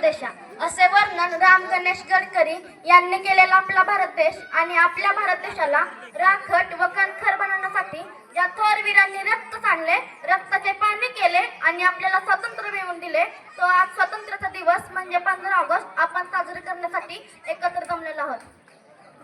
देशा असे वर्णन राम गणेश गडकरी यांनी केलेला आपला भारत देश आणि आपल्या भारत देशाला राखट व कणखर बनवण्यासाठी ज्या थोर वीरांनी रक्त सांडले रक्ताचे पाणी केले आणि आपल्याला स्वातंत्र्य मिळवून दिले तो आज स्वातंत्र्याचा दिवस म्हणजे पंधरा ऑगस्ट आपण साजरे करण्यासाठी एकत्र जमलेलो आहोत.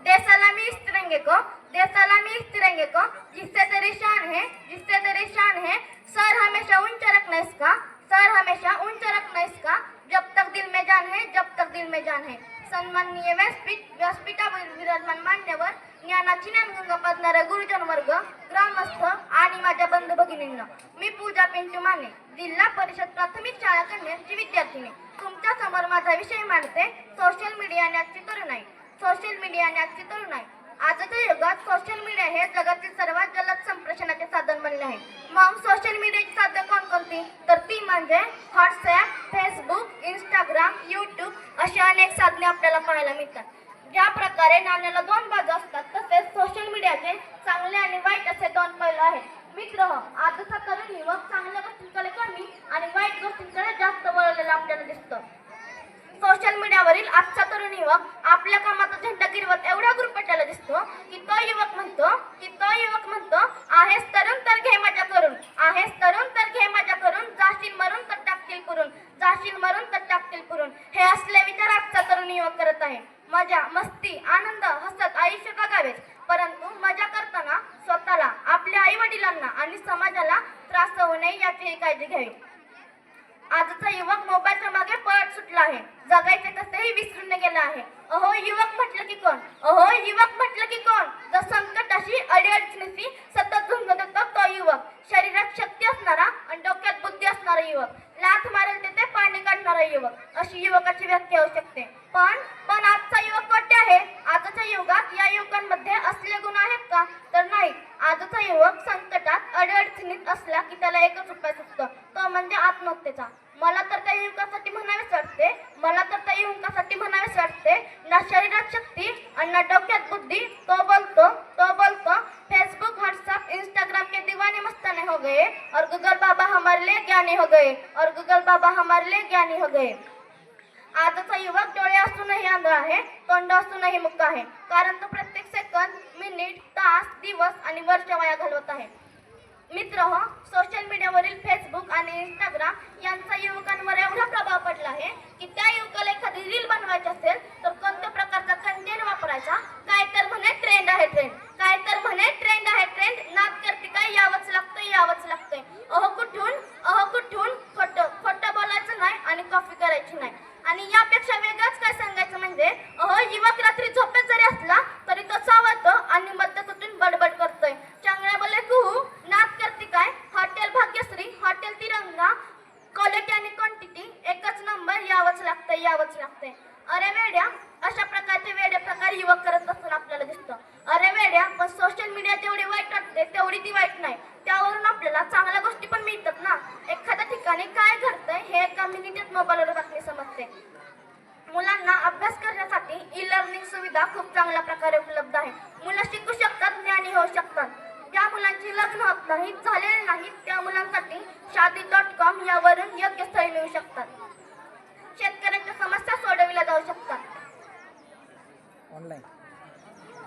देशाला मी इस तिरंगे को देशाला मी इस तिरंगे को जिससे तेरी शान है जिससे तेरी शान है सर हमेशा उंच रखना इसका सर हमेशा उंच रखना इसका जब तक दिल में जान है जब तक दिल में जान है। सन्माननीय व्यासपीठ व्यासपीठावर विराजमान मान्यवर ज्ञानाची ज्ञानगंगा पाजणारा गुरुजन वर्ग ग्रामस्थ आणि माझ्या बंधू भगिनींना मी पूजा पिंटू माने जिल्हा परिषद प्राथमिक शाळा कन्याची विद्यार्थिनी. तुमच्यासमोर माझा विषय मांडते सोशल मीडिया आणि आजची तरुणाई. सोशल मीडिया आणि आजची तरुणाई. आजच्या युगात सोशल मीडिया हे जगातील सर्वात जलद संप्रेषणाचे साधन बनले आहे. मग सोशल मीडियाची साधन कोणकोणती तर ती म्हणजे व्हॉट्सॲप फेसबुक इंस्टाग्राम यूट्यूब अशी अनेक साधने आपल्याला पाहायला मिळतात. ज्या प्रकारे नाण्याला दोन बाजू असतात तसेच सोशल मीडियाचे चांगले आणि वाईट असे दोन पैलू आहेत. मित्र आजचा तरुण युवक चांगल्या गोष्टींकडे कमी आणि वाईट गोष्टींकडे जास्त वळलेला आपल्याला दिसतो. सोशल मीडियावरील आजचा तरुण युवक आपल्या कामाचा झेंडा गिरवत एवढा गुरपटायला दिसतो की तो युवक म्हणतो की तो युवक म्हणतो आहेस तरुण तर घे मजा करून आहेस तरुण तर घे मजा करून जाशील मरून तर टाकतील पुरून जाशील मरून तर टाकतील पुरून हे असले विचार आजचा तरुण युवक करत आहे मजा मस्ती आनंद हसत आयुष्य जगावेच परंतु मजा करताना स्वतःला आपल्या आई वडिलांना आणि समाजाला त्रास होऊ नये याचीही काळजी घ्यावी. आजचा युवक मोबाईलच्या मागे पळत सुटला आहे. जगायचे तसेही विसरून गेला आहे. अहो युवक म्हटलं की कोण? अहो युवक म्हटलं की कोण? जर संकटाशी अडीअडचणीशी सतत झुंजत होता तो युवक शरीरात शक्ती असणारा आणि डोक्यात बुद्धी असणारा युवक लाथ मारेल तिथे पाणी काढणारा युवक अशी युवकाची व्याख्या होऊ शकते पण पण आजचा युवक कोठे आहे आजच्या युगात या युवकांमध्ये असले गुण आहेत का? तर नाही. आजचा युवक संकटात अडचणीत असला की त्याला एकच उपाय सुचतो. तो म्हणजे आत्महत्येचा. मला तर त्या युवकासाठी म्हणावेच वाटते. मला तर त्या युवकासाठी म्हणावेच वाटते. ना शरीरात शक्ती आणि ना डोक्यात बुद्धी. तो बोलतो तो बोलतो फेसबुक व्हॉट्सअप इंस्टाग्राम के दिवाने मस्ताने हो गए. और गूगल बाबा हमारे लिए ज्ञानी हो गए. और गूगल बाबा हमारे लिए ज्ञानी हो गए. आजचा युवक डोळे असूनही आंधळा आहे तोंड असूनही मुक्त आहे. कारण तो प्रत्येक सेकंद मिनिट तास दिवस आणि वर्ष वाया घालवत आहे. मित्र हो सोशल मीडियावरील फेसबुक आणि इंस्टाग्राम यांचा युवकांवर एवढा प्रभाव पडला आहे की त्या युवकाला एखादी रील बनवायची असेल तर कोणत्या प्रकारचा कंटेंट वापरायचा काय तर म्हणे ट्रेंड आहे ट्रेंड काय तर म्हणे ट्रेंड आहे ट्रेंड नाद करते काय यावंच लागतं यावंच लागतंय अहो कुठून अहो कुठून खोटं खोटं बोलायचं नाही आणि कॉफी करायची नाही आणि यापेक्षा वेगळंच काय सांगायचं म्हणजे अहो युवक रात्री झोपेत जरी असला तरी तो सावरतो आणि मध्यस्थातून बडबड करतोय चांगल्या बोले कुहू नाद करते काय hotel Bhagyashree hotel Tiranga quality आणि क्वांटिटी एकच नंबर यावंच लागतंय यावंच लागतंय अरे वेड्या अशा प्रकारचे वेगळे प्रकार युवक करत असताना आपल्याला दिसतं. अरे वेड्या पण सोशल मीडिया जेवढी वाईट वाटते तेवढी ती वाईट नाही. त्यावरून आपल्याला चांगल्या गोष्टी पण मिळतात ना. एखाद्या ठिकाणी काय घडतंय हे एका मिनिटात मोबाईलवर बातमी समजते. मुलांना अभ्यास करण्यासाठी ई लर्निंग सुविधा खूप चांगल्या प्रकारे उपलब्ध आहे. मुलं शिकू शकतात ज्ञानी होऊ शकतात. ज्या मुलांची लग्न होत नाही झालेले नाहीत त्या मुलांसाठी शादी डॉट कॉम यावरून योग्य स्थळी मिळू शकतात. शेतकऱ्यांच्या समस्या सोडविल्या जाऊ शकतात. ऑनलाईन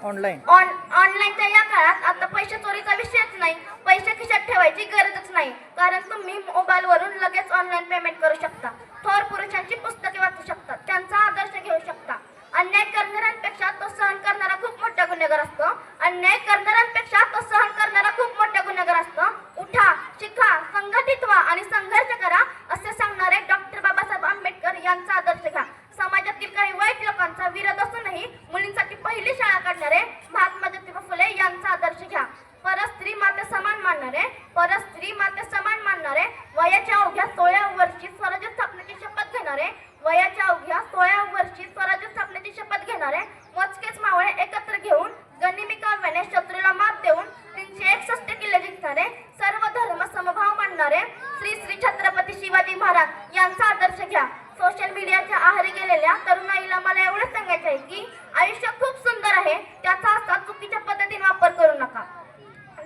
ऑनलाईन ऑन ऑनलाईनच्या या काळात आता पैसे चोरीचा विषयच नाही. पैसे खिशात ठेवायची गरजच नाही. कारण तुम्ही मोबाईलवरून लगेच ऑनलाईन पेमेंट करू शकता थोर पुरुषांची पुस्तके वाचू शकता त्यांचा आदर्श घेऊ शकता अन्याय करणाऱ्यांपेक्षा तो सहन करणारा खूप मोठा गुन्हेगार असतो अन्याय करणाऱ्यांपेक्षा तो सहन करणारा खूप मोठा गुन्हेगार असतो उठा शिका संघटित व्हा आणि संघर्ष करा असे सांगणारे डॉक्टर बाबासाहेब आंबेडकर यांचा आदर्श घ्या समाजातील काही वाईट लोकांचा विरोध असूनही मुलींसाठी पहिली शाळा काढणारे महात्मा ज्योतिबा फुले यांचा आदर्श घ्या परस्त्री माते समान मानणारे परस्त्री माते समान मानणारे वयाच्या अवघ्या सोळा वर्षी स्वराज्य स्थापनेची शपथ घेणारे वयाच्या अवघ्या सोळा वर्षी स्वराज्य स्थापनेची शपथ घेणारे मोजकेच मावळे एकत्र घेऊन गनिमी काव्याने शत्रूला मात देऊन तीनशे एकसष्ट किल्ले जिंकणारे सर्व धर्म समभाव मानणारे श्री श्री छत्रपती शिवाजी महाराज यांचा आदर्श घ्या. सोशल मीडियाच्या आहारी गेलेल्या तरुणाईला मला एवढंच सांगायचं आहे की आयुष्य खूप सुंदर आहे. त्याचा असा चुकीच्या पद्धतीने वापर करू नका.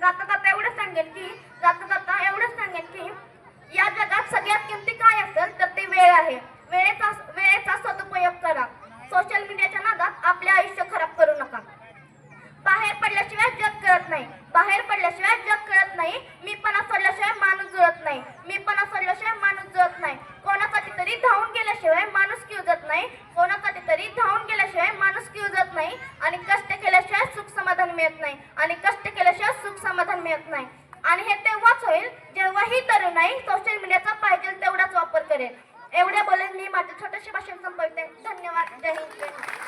जाता जाता एवढंच सांगेन की जाता जाता एवढंच सांगेन की या जगात सगळ्यात किमती काय असेल तर ते वेळ आहे. वेळेचा वेळेचा सदुपयोग करा. सोशल मीडियाच्या नादात आपले आयुष्य खराब करू नका. बाहेर पडल्याशिवाय जग कळत नाही. बाहेर पडल्याशिवाय जग कळत नाही. मी पण सोडल्याशिवाय माणूस जुळत नाही. मी पण सोडल्याशिवाय माणूस जुळत नाही. कोणासाठी तरी धावून गेल्याशिवाय माणूस किवजत नाही. कोणासाठी तरी धावून गेल्याशिवाय माणूस किवजत नाही. आणि कष्ट केल्याशिवाय सुख समाधान मिळत नाही. आणि कष्ट केल्याशिवाय सुख समाधान मिळत नाही. आणि हे तेव्हाच होईल जेव्हाही तरुणाई सोशल मीडियाचा पाहिजे तेवढाच वापर करेल. एवढ्या बोलून मी माझं छोटंसे भाषण संपवते. धन्यवाद. जय हिंद.